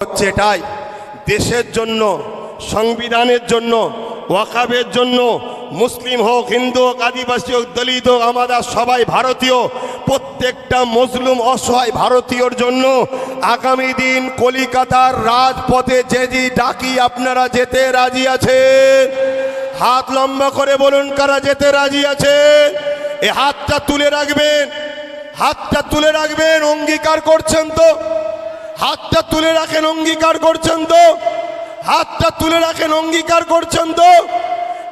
হচ্ছে এটাই। দেশের জন্য, সংবিধানের জন্য, ওয়াকাবের জন্য, মুসলিম হোক, হিন্দু হোক, আদিবাসী হোক, দলিত হোক আমরা সবাই ভারতীয়, প্রত্যেকটা মজলুম অসহায় ভারতীয়র জন্য আগামী দিন কলিকাতার রাজপথে যে যে ডাকি, আপনারা যেতে রাজি আছেন? হাত লম্বা করে বলুন, কারা যেতে রাজি আছে এ হাতটা তুলে রাখবেন। হাতটা তুলে রাখবেন, অঙ্গীকার করছেন তো। হাতটা তুলে রাখেন, অঙ্গীকার করছেন তো। হাতটা তুলে রাখেন, অঙ্গীকার করছেন তো।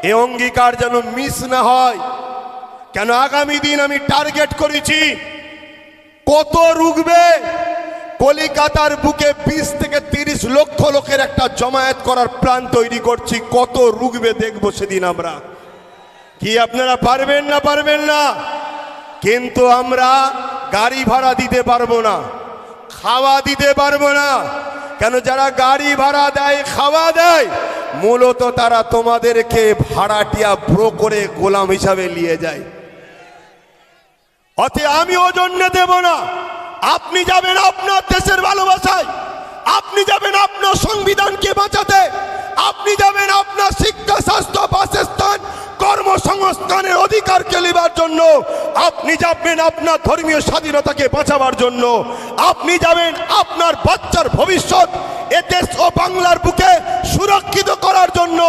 এ অঙ্গীকার যেন মিস না হয়। কেন আগামী দিন আমি টার্গেট করেছি? কত রুগবে কলিকাতার বুকে বিশ থেকে তিরিশ লক্ষ লোকের একটা জমায়েত করার প্ল্যান তৈরি করছি। কত রুগবে দেখব সেদিন আমরা। কি আপনারা পারবেন না পারবেন না? কিন্তু আমরা গাড়ি ভাড়া দিতে পারব না। খাওয়া দিতে পারব না। কেন যারা গাড়ি ভাড়া দেয়, খাওয়া দেয়, মূলত তারা তোমাদেরকে ভাড়াটিয়া ব্রো করে গোলাম হিসাবে নিয়ে যায়। অতে আমি ও জন্য দেব না। আপনি যাবেন আপনার দেশের ভালোবাসায়। আপনি যাবেন আপনার সংবিধানকে বাঁচাতে। আপনি যাবেন আপনার শিক্ষা, স্বাস্থ্য, বাসস্থান কর্মসংস্থানের অধিকারকে নেবার জন্য, আপনি যাবেন আপনার ধর্মীয় স্বাধীনতাকে বাঁচাবার জন্য। আপনি যাবেন আপনার বাচ্চার ভবিষ্যৎ এ দেশ ও বাংলার বুকে সুরক্ষিত করার জন্য।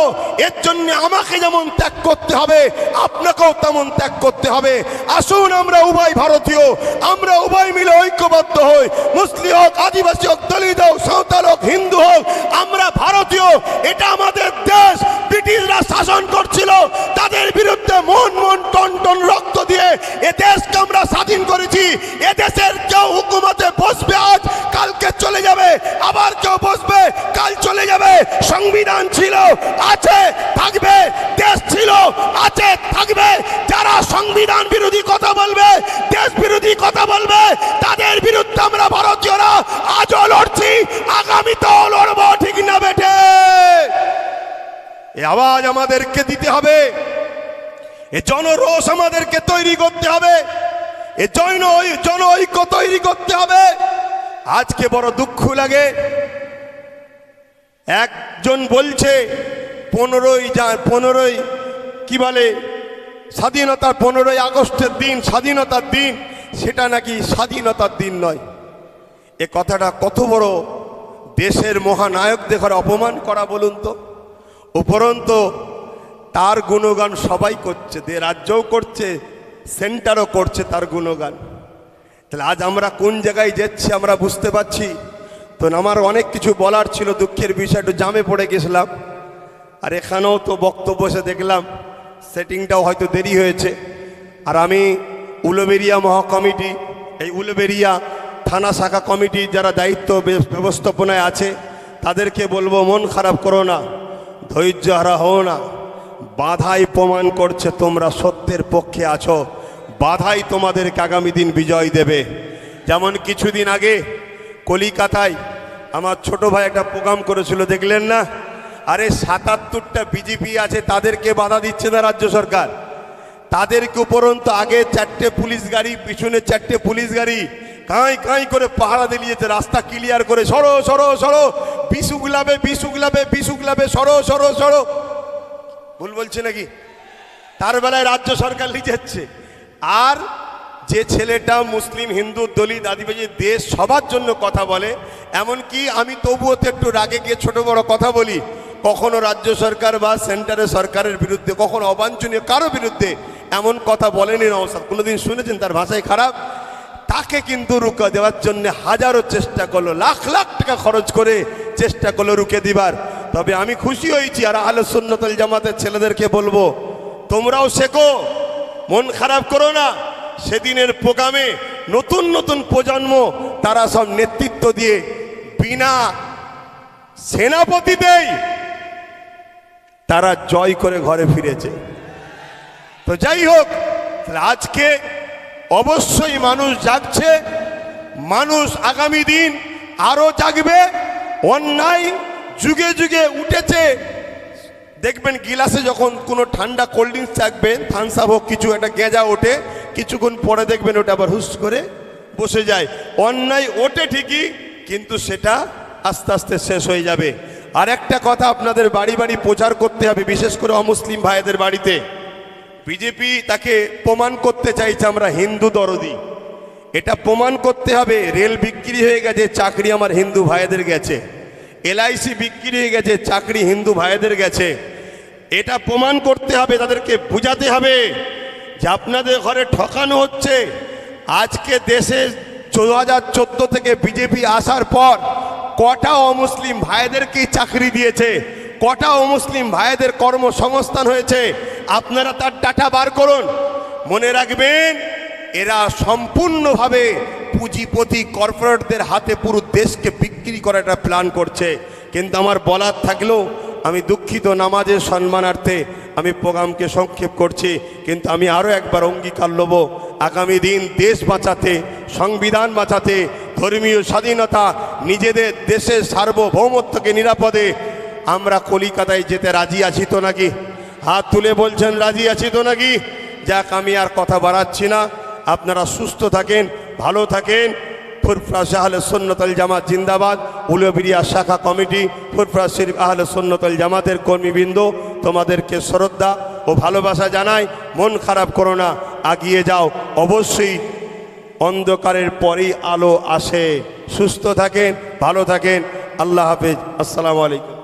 এর জন্য আমাকে যেমন ত্যাগ করতে হবে, আপনাকেও তেমন ত্যাগ করতে হবে। আসুন আমরা উভয় ভারতীয়, আমরা উভয় মিলে ঐক্যবদ্ধ হই। মুসলিম হোক, আদিবাসী হোক, দলিত হোক, সাঁওতাল হোক, হিন্দু হোক, আমরা ভারতীয়, এটা আমাদের দেশ। ব্রিটিশরা শাসন করছিল। তাদের বিরুদ্ধে মন মন টন টন রক্ত দিয়ে এ দেশকে আমরা স্বাধীন করেছি। এ দেশের কেউ হুকুমতে বসবে আজ, কালকে চলে যাবে। আবার কেউ বসবে, কাল চলে যাবে। সংবিধান ছিল, আছে, থাকবে, দেশ ছিল, আছে, থাকবে। যারা সংবিধান বিরোধী কথা বলবে, দেশ বিরোধী কথা বলবে, তাদের বিরুদ্ধে আমরা ভারতীয়রা আজও লড়ছি, আগামীতেও লড়বো ঠিক না বেটে এ আওয়াজ আমাদেরকে দিতে হবে। এ জনরোষ আমাদেরকে তৈরি করতে হবে। এ জৈন জন ঐক্য তৈরি করতে হবে। আজকে বড় দুঃখ লাগে। একজন বলছে, পনেরোই যা পনেরোই কি বলে? স্বাধীনতার পনেরোই আগস্টের দিন, স্বাধীনতার দিন, সেটা নাকি স্বাধীনতার দিন নয়। এ কথাটা কত বড় দেশের মহানায়ক দেখার অপমান করা বলুন তো। উপরন্ত, তার গুণগান সবাই করছে দে রাজ্যও করছে, সেন্টারও করছে তার গুণগান। তাহলে আজ আমরা কোন জায়গায় যাচ্ছি আমরা বুঝতে পারছি? তো আমার অনেক কিছু বলার ছিল, দুঃখের বিষয়, একটু জামে পড়ে গেছিলাম। আর এখানেও তো বক্তব্য এসে দেখলাম, সেটিংটাও হয়তো দেরি হয়েছে। আর আমি উলুবেরিয়া মহাকমিটি, এই উলুবেরিয়া থানা শাখা কমিটি যারা দায়িত্ব ব্যবস্থাপনায় আছে, তাদেরকে বলব, মন খারাপ করো না। ধৈর্য হারা হও না। বাধাই প্রমাণ করছে তোমরা সত্যের পক্ষে আছো। বাধাই তোমাদেরকে আগামী দিন বিজয় দেবে। যেমন কিছুদিন আগে কলিকাতায় আমার ছোট ভাই একটা প্রোগ্রাম করেছিল, দেখলেন না? আরে সাতাত্তরটা বিজেপি আছে, তাদেরকে বাধা দিচ্ছে না রাজ্য সরকার। তাদেরকে উপরন্ত আগে চারটে পুলিশ গাড়ি, পিছনে চারটে পুলিশ গাড়ি, কাঁই কাঁই করে পাহারা দিলিয়েছে, রাস্তা ক্লিয়ার করে, সরো সরো সরো। বিশুগুলাবে বিশুগুলাবে বিশুগুলাবে সরো সরো সরো। ভুল বলছে নাকি? তার বেলায় রাজ্য সরকার লিখে যাচ্ছে আর যে ছেলেটা মুসলিম, হিন্দু, দলিত, আদিবাসী দেশ সবার জন্য কথা বলে, এমনকি আমি তবুও তো একটু রাগে গিয়ে ছোট বড় কথা বলি, কখনো রাজ্য সরকার বা সেন্টারের সরকারের বিরুদ্ধে, কখনো অবাঞ্ছনীয় কারও বিরুদ্ধে এমন কথা বলেনি নওসাদ কোনোদিন শুনেছেন তার ভাষায় খারাপ? তাকে কিন্তু রুকা দেওয়ার জন্য হাজারো চেষ্টা করল, লাখ লাখ টাকা খরচ করে চেষ্টা করল রুকে দিবার। তবে আমি খুশি হয়েছি আর আহলে সুন্নতল জামাতের ছেলেদেরকে বলব, তোমরাও শেখো, মন খারাপ করো না। সেদিনের প্রোগ্রামে নতুন নতুন প্রজন্ম, তারা সব নেতৃত্ব দিয়ে বিনা সেনাপতিতেই তারা জয় করে ঘরে ফিরেছে। তো যাই হোক আজকে অবশ্যই মানুষ জাগছে, মানুষ আগামী দিন আরও জাগবে। অন্যায় যুগে যুগে উঠেছে। দেখবেন গিলাসে যখন কোনো ঠান্ডা কোল্ড ড্রিঙ্কস থাকবেন আপ হোক, কিছু একটা গেঁজা ওঠে, কিছুক্ষণ পরে দেখবেন ওটা আবার হুস করে বসে যায়। অন্যায় ওঠে ঠিকই, কিন্তু সেটা আস্তে আস্তে শেষ হয়ে যাবে। আর একটা কথা আপনাদের বাড়ি বাড়ি প্রচার করতে হবে, বিশেষ করে অমুসলিম ভাইদের বাড়িতে। বিজেপি তাকে প্রমাণ করতে চাইছে আমরা হিন্দু দরদি। এটা প্রমাণ করতে হবে, রেল বিক্রি হয়ে গেছে, চাকরি আমার হিন্দু ভাইদের গেছে। এলআইসি বিক্রি হয়ে গেছে, চাকরি হিন্দু ভাইদের গেছে। এটা প্রমাণ করতে হবে, তাদেরকে বুঝাতে হবে যে আপনাদের ঘরে ঠকানো হচ্ছে। আজকে দেশে দু হাজার চোদ্দ থেকে বিজেপি আসার পর কটা অমুসলিম ভাইদেরকেই চাকরি দিয়েছে, কটা অমুসলিম ভাইদের কর্মসংস্থান হয়েছে, আপনারা তার ডাটা বার করুন। মনে রাখবেন এরা সম্পূর্ণভাবে পুঁজিপতি কর্পোরেটদের হাতে পুরো দেশকে বিক্রি করার একটা প্ল্যান করছে। কিন্তু আমার বলার থাকলেও আমি দুঃখিত নামাজের সম্মানার্থে আমি প্রোগ্রামকে সংক্ষেপ করছি, কিন্তু আমি আরও একবার অঙ্গীকার নেব আগামী দিন দেশ বাঁচাতে, সংবিধান বাঁচাতে, ধর্মীয় স্বাধীনতা, নিজেদের দেশের সার্বভৌমত্বকে নিরাপদে আমরা কলিকাতায় যেতে রাজি আছি তো নাকি? হাত তুলে বলছেন, রাজি আছি তো নাকি? যাক, আমি আর কথা বাড়াচ্ছি না। আপনারা সুস্থ থাকেন, ভালো থাকেন। ফুরফরা শাহ আহলে সন্ন্যতল জামাত জিন্দাবাদ। উলবিরিয়া শাখা কমিটি, ফুরফরা শরীফ আহলে সন্ন্যতল জামাতের কর্মীবৃন্দ, তোমাদেরকে শ্রদ্ধা ও ভালোবাসা জানাই। মন খারাপ করো না, আগিয়ে যাও। অবশ্যই অন্ধকারের পরেই আলো আসে। সুস্থ থাকেন, ভালো থাকেন। আল্লাহ হাফেজ। আসসালামু আলাইকুম।